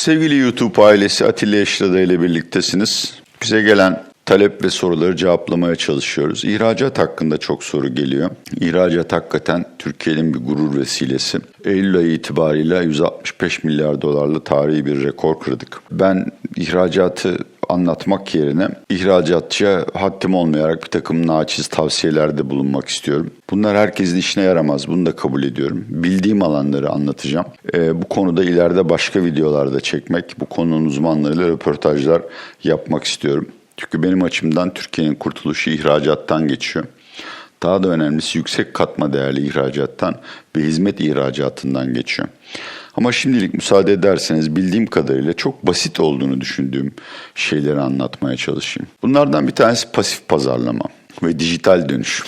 Sevgili YouTube ailesi Atilla Eşrada ile birliktesiniz. Bize gelen talep ve soruları cevaplamaya çalışıyoruz. İhracat hakkında çok soru geliyor. İhracat hakikaten Türkiye'nin bir gurur vesilesi. Eylül ayı itibariyle 165 milyar dolarlı tarihi bir rekor kırdık. Ben ihracatı anlatmak yerine ihracatçıya haddim olmayarak bir takım naçiz tavsiyelerde bulunmak istiyorum. Bunlar herkesin işine yaramaz. Bunu da kabul ediyorum. Bildiğim alanları anlatacağım. Ee, bu konuda ileride başka videolarda çekmek, bu konunun uzmanlarıyla röportajlar yapmak istiyorum. Çünkü benim açımdan Türkiye'nin kurtuluşu ihracattan geçiyor. Daha da önemlisi yüksek katma değerli ihracattan ve hizmet ihracatından geçiyor. Ama şimdilik müsaade ederseniz bildiğim kadarıyla çok basit olduğunu düşündüğüm şeyleri anlatmaya çalışayım. Bunlardan bir tanesi pasif pazarlama ve dijital dönüşüm.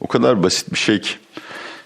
O kadar basit bir şey ki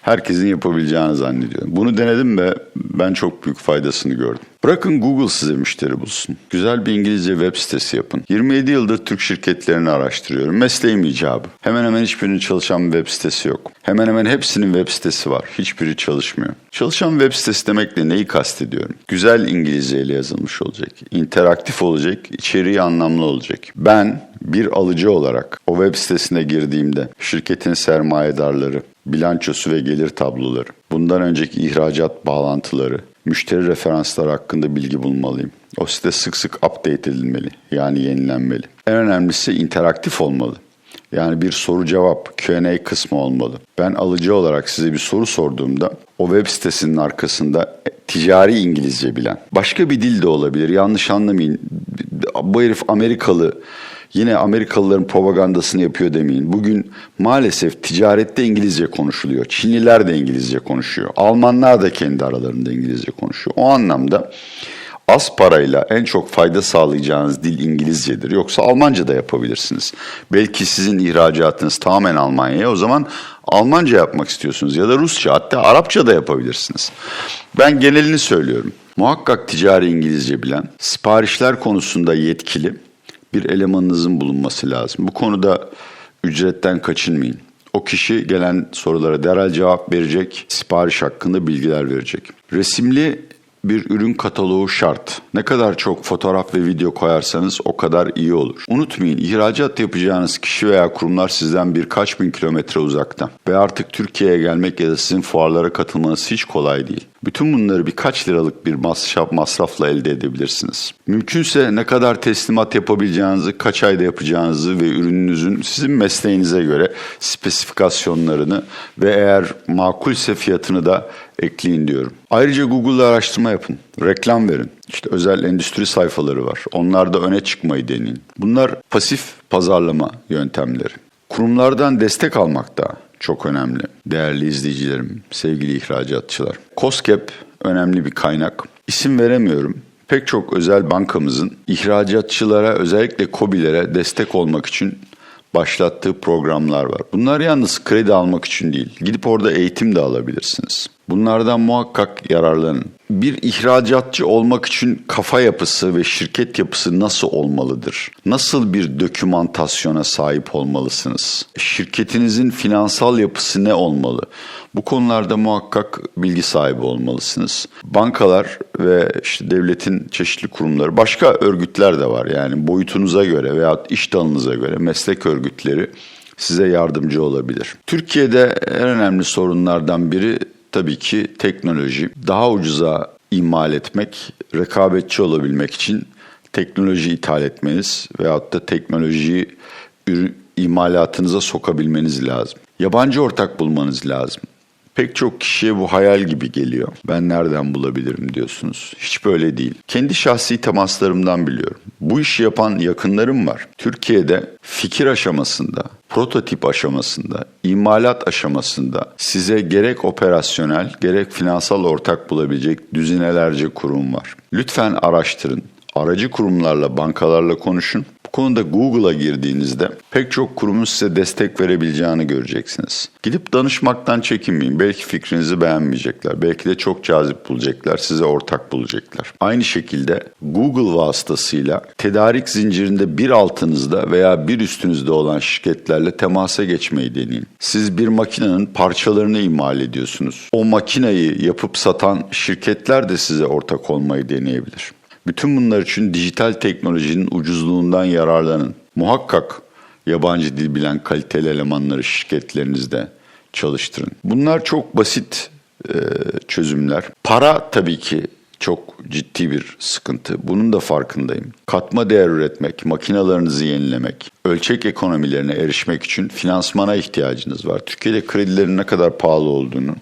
herkesin yapabileceğini zannediyorum. Bunu denedim ve ben çok büyük faydasını gördüm. Bırakın Google size müşteri bulsun. Güzel bir İngilizce web sitesi yapın. 27 yıldır Türk şirketlerini araştırıyorum. Mesleğim icabı. Hemen hemen hiçbirinin çalışan web sitesi yok. Hemen hemen hepsinin web sitesi var. Hiçbiri çalışmıyor. Çalışan web sitesi demekle neyi kastediyorum? Güzel İngilizce ile yazılmış olacak. interaktif olacak, içeriği anlamlı olacak. Ben bir alıcı olarak o web sitesine girdiğimde şirketin sermayedarları, bilançosu ve gelir tabloları, bundan önceki ihracat bağlantıları, müşteri referansları hakkında bilgi bulmalıyım. O site sık sık update edilmeli, yani yenilenmeli. En önemlisi interaktif olmalı. Yani bir soru cevap Q&A kısmı olmalı. Ben alıcı olarak size bir soru sorduğumda o web sitesinin arkasında ticari İngilizce bilen, başka bir dil de olabilir yanlış anlamayın. Bu herif Amerikalı Yine Amerikalıların propagandasını yapıyor demeyin. Bugün maalesef ticarette İngilizce konuşuluyor. Çinliler de İngilizce konuşuyor. Almanlar da kendi aralarında İngilizce konuşuyor. O anlamda az parayla en çok fayda sağlayacağınız dil İngilizcedir. Yoksa Almanca da yapabilirsiniz. Belki sizin ihracatınız tamamen Almanya'ya o zaman Almanca yapmak istiyorsunuz ya da Rusça hatta Arapça da yapabilirsiniz. Ben genelini söylüyorum. Muhakkak ticari İngilizce bilen, siparişler konusunda yetkili, bir elemanınızın bulunması lazım. Bu konuda ücretten kaçınmayın. O kişi gelen sorulara derhal cevap verecek, sipariş hakkında bilgiler verecek. Resimli bir ürün kataloğu şart. Ne kadar çok fotoğraf ve video koyarsanız o kadar iyi olur. Unutmayın ihracat yapacağınız kişi veya kurumlar sizden birkaç bin kilometre uzakta. Ve artık Türkiye'ye gelmek ya da sizin fuarlara katılmanız hiç kolay değil. Bütün bunları birkaç liralık bir masraf, masrafla elde edebilirsiniz. Mümkünse ne kadar teslimat yapabileceğinizi, kaç ayda yapacağınızı ve ürününüzün sizin mesleğinize göre spesifikasyonlarını ve eğer makulse fiyatını da ekleyin diyorum. Ayrıca Google'da araştırma yapın, reklam verin. İşte özel endüstri sayfaları var. Onlarda öne çıkmayı deneyin. Bunlar pasif pazarlama yöntemleri. Kurumlardan destek almak da çok önemli. Değerli izleyicilerim, sevgili ihracatçılar. COSGAP önemli bir kaynak. İsim veremiyorum. Pek çok özel bankamızın ihracatçılara özellikle COBİ'lere destek olmak için başlattığı programlar var. Bunlar yalnız kredi almak için değil. Gidip orada eğitim de alabilirsiniz. Bunlardan muhakkak yararlanın. Bir ihracatçı olmak için kafa yapısı ve şirket yapısı nasıl olmalıdır? Nasıl bir dokümantasyona sahip olmalısınız? Şirketinizin finansal yapısı ne olmalı? Bu konularda muhakkak bilgi sahibi olmalısınız. Bankalar ve işte devletin çeşitli kurumları, başka örgütler de var. Yani boyutunuza göre veya iş dalınıza göre meslek örgütleri size yardımcı olabilir. Türkiye'de en önemli sorunlardan biri tabii ki teknoloji. Daha ucuza imal etmek, rekabetçi olabilmek için teknoloji ithal etmeniz veyahut da teknolojiyi ürün imalatınıza sokabilmeniz lazım. Yabancı ortak bulmanız lazım. Pek çok kişiye bu hayal gibi geliyor. Ben nereden bulabilirim diyorsunuz. Hiç böyle değil. Kendi şahsi temaslarımdan biliyorum. Bu işi yapan yakınlarım var. Türkiye'de fikir aşamasında, prototip aşamasında, imalat aşamasında size gerek operasyonel gerek finansal ortak bulabilecek düzinelerce kurum var. Lütfen araştırın. Aracı kurumlarla, bankalarla konuşun. Konuda Google'a girdiğinizde pek çok kurumun size destek verebileceğini göreceksiniz. Gidip danışmaktan çekinmeyin. Belki fikrinizi beğenmeyecekler. Belki de çok cazip bulacaklar. Size ortak bulacaklar. Aynı şekilde Google vasıtasıyla tedarik zincirinde bir altınızda veya bir üstünüzde olan şirketlerle temasa geçmeyi deneyin. Siz bir makinenin parçalarını imal ediyorsunuz. O makineyi yapıp satan şirketler de size ortak olmayı deneyebilir. Bütün bunlar için dijital teknolojinin ucuzluğundan yararlanın. Muhakkak yabancı dil bilen kaliteli elemanları şirketlerinizde çalıştırın. Bunlar çok basit e, çözümler. Para tabii ki çok ciddi bir sıkıntı. Bunun da farkındayım. Katma değer üretmek, makinalarınızı yenilemek, ölçek ekonomilerine erişmek için finansmana ihtiyacınız var. Türkiye'de kredilerin ne kadar pahalı olduğunun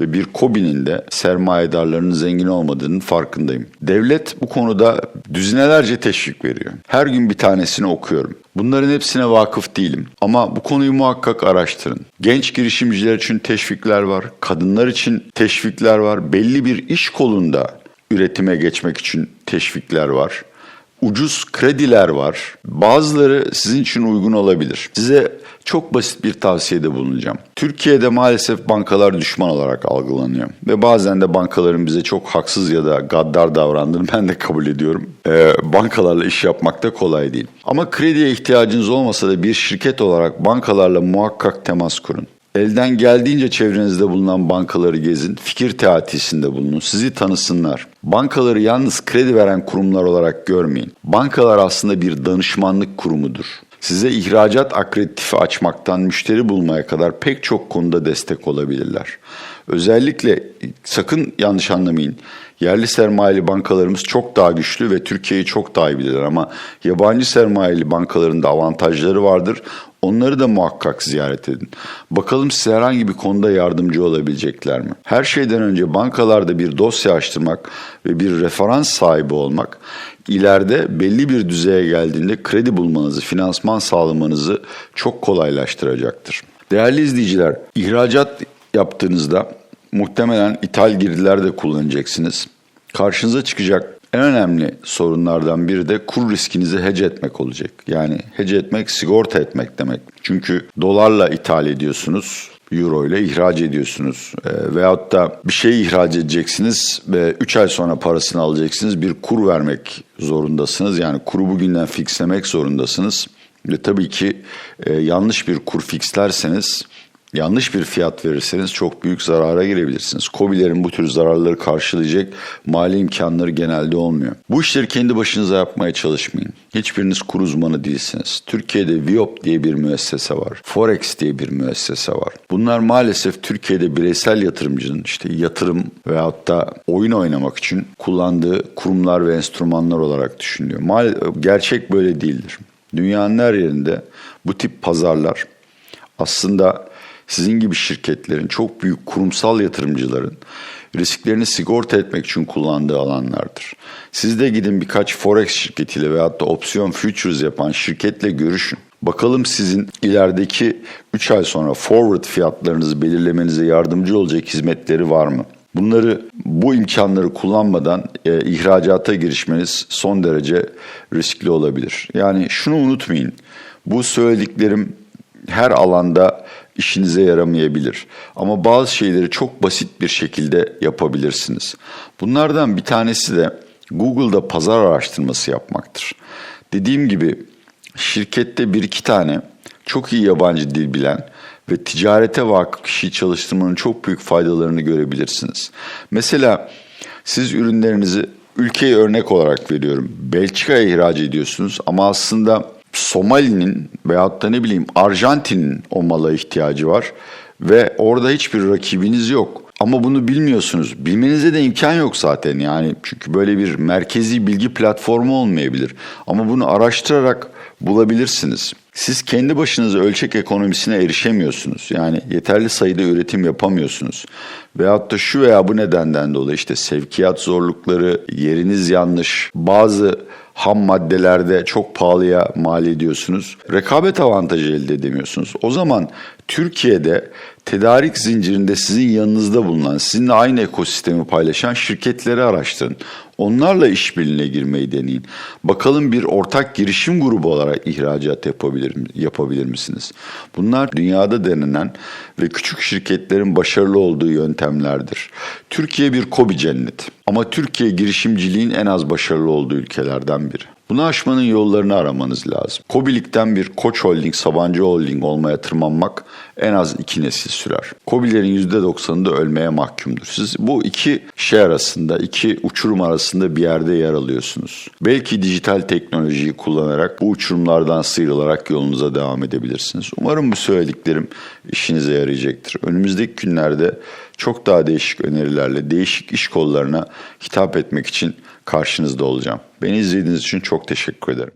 ve bir KOBİ'nin de sermayedarlarının zengin olmadığının farkındayım. Devlet bu konuda düzinelerce teşvik veriyor. Her gün bir tanesini okuyorum. Bunların hepsine vakıf değilim ama bu konuyu muhakkak araştırın. Genç girişimciler için teşvikler var, kadınlar için teşvikler var. Belli bir iş kolunda üretime geçmek için teşvikler var. Ucuz krediler var. Bazıları sizin için uygun olabilir. Size çok basit bir tavsiyede bulunacağım. Türkiye'de maalesef bankalar düşman olarak algılanıyor. Ve bazen de bankaların bize çok haksız ya da gaddar davrandığını ben de kabul ediyorum. Ee, bankalarla iş yapmak da kolay değil. Ama krediye ihtiyacınız olmasa da bir şirket olarak bankalarla muhakkak temas kurun. Elden geldiğince çevrenizde bulunan bankaları gezin, fikir teatisinde bulunun, sizi tanısınlar. Bankaları yalnız kredi veren kurumlar olarak görmeyin. Bankalar aslında bir danışmanlık kurumudur. Size ihracat akreditifi açmaktan müşteri bulmaya kadar pek çok konuda destek olabilirler. Özellikle sakın yanlış anlamayın. Yerli sermayeli bankalarımız çok daha güçlü ve Türkiye'yi çok daha iyi bilirler ama yabancı sermayeli bankaların da avantajları vardır. Onları da muhakkak ziyaret edin. Bakalım size herhangi bir konuda yardımcı olabilecekler mi? Her şeyden önce bankalarda bir dosya açtırmak ve bir referans sahibi olmak ileride belli bir düzeye geldiğinde kredi bulmanızı, finansman sağlamanızı çok kolaylaştıracaktır. Değerli izleyiciler, ihracat yaptığınızda muhtemelen ithal girdiler de kullanacaksınız. Karşınıza çıkacak en önemli sorunlardan biri de kur riskinizi hece etmek olacak. Yani hece etmek sigorta etmek demek. Çünkü dolarla ithal ediyorsunuz, euro ile ihraç ediyorsunuz. E, veyahut da bir şeyi ihraç edeceksiniz ve 3 ay sonra parasını alacaksınız. Bir kur vermek zorundasınız. Yani kuru bugünden fixlemek zorundasınız. Ve tabii ki e, yanlış bir kur fixlerseniz Yanlış bir fiyat verirseniz çok büyük zarara girebilirsiniz. Kobilerin bu tür zararları karşılayacak mali imkanları genelde olmuyor. Bu işleri kendi başınıza yapmaya çalışmayın. Hiçbiriniz kur uzmanı değilsiniz. Türkiye'de Viop diye bir müessese var. Forex diye bir müessese var. Bunlar maalesef Türkiye'de bireysel yatırımcının işte yatırım veyahut da oyun oynamak için kullandığı kurumlar ve enstrümanlar olarak düşünülüyor. Mal gerçek böyle değildir. Dünyanın her yerinde bu tip pazarlar aslında sizin gibi şirketlerin, çok büyük kurumsal yatırımcıların risklerini sigorta etmek için kullandığı alanlardır. Siz de gidin birkaç forex şirketiyle veyahut da opsiyon futures yapan şirketle görüşün. Bakalım sizin ilerideki 3 ay sonra forward fiyatlarınızı belirlemenize yardımcı olacak hizmetleri var mı? Bunları bu imkanları kullanmadan e, ihracata girişmeniz son derece riskli olabilir. Yani şunu unutmayın. Bu söylediklerim her alanda işinize yaramayabilir. Ama bazı şeyleri çok basit bir şekilde yapabilirsiniz. Bunlardan bir tanesi de Google'da pazar araştırması yapmaktır. Dediğim gibi şirkette bir iki tane çok iyi yabancı dil bilen ve ticarete vakıf kişiyi çalıştırmanın çok büyük faydalarını görebilirsiniz. Mesela siz ürünlerinizi ülkeye örnek olarak veriyorum. Belçika'ya ihraç ediyorsunuz ama aslında Somali'nin veyahut da ne bileyim Arjantin'in o mala ihtiyacı var ve orada hiçbir rakibiniz yok. Ama bunu bilmiyorsunuz. Bilmenize de imkan yok zaten yani. Çünkü böyle bir merkezi bilgi platformu olmayabilir. Ama bunu araştırarak bulabilirsiniz. Siz kendi başınıza ölçek ekonomisine erişemiyorsunuz. Yani yeterli sayıda üretim yapamıyorsunuz. Veyahut da şu veya bu nedenden dolayı işte sevkiyat zorlukları, yeriniz yanlış, bazı ham maddelerde çok pahalıya mal ediyorsunuz. Rekabet avantajı elde edemiyorsunuz. O zaman Türkiye'de tedarik zincirinde sizin yanınızda bulunan, sizinle aynı ekosistemi paylaşan şirketleri araştırın. Onlarla işbirliğine girmeyi deneyin. Bakalım bir ortak girişim grubu olarak ihracat yapabilir, yapabilir misiniz? Bunlar dünyada denenen ve küçük şirketlerin başarılı olduğu yöntemlerdir. Türkiye bir kobi cenneti ama Türkiye girişimciliğin en az başarılı olduğu ülkelerden biri. Bunu aşmanın yollarını aramanız lazım. Kobilikten bir Koç Holding, Sabancı Holding olmaya tırmanmak en az iki nesil sürer. Kobilerin %90'ı da ölmeye mahkumdur. Siz bu iki şey arasında, iki uçurum arasında bir yerde yer alıyorsunuz. Belki dijital teknolojiyi kullanarak bu uçurumlardan sıyrılarak yolunuza devam edebilirsiniz. Umarım bu söylediklerim işinize yarayacaktır. Önümüzdeki günlerde çok daha değişik önerilerle, değişik iş kollarına hitap etmek için karşınızda olacağım. Beni izlediğiniz için çok teşekkür ederim.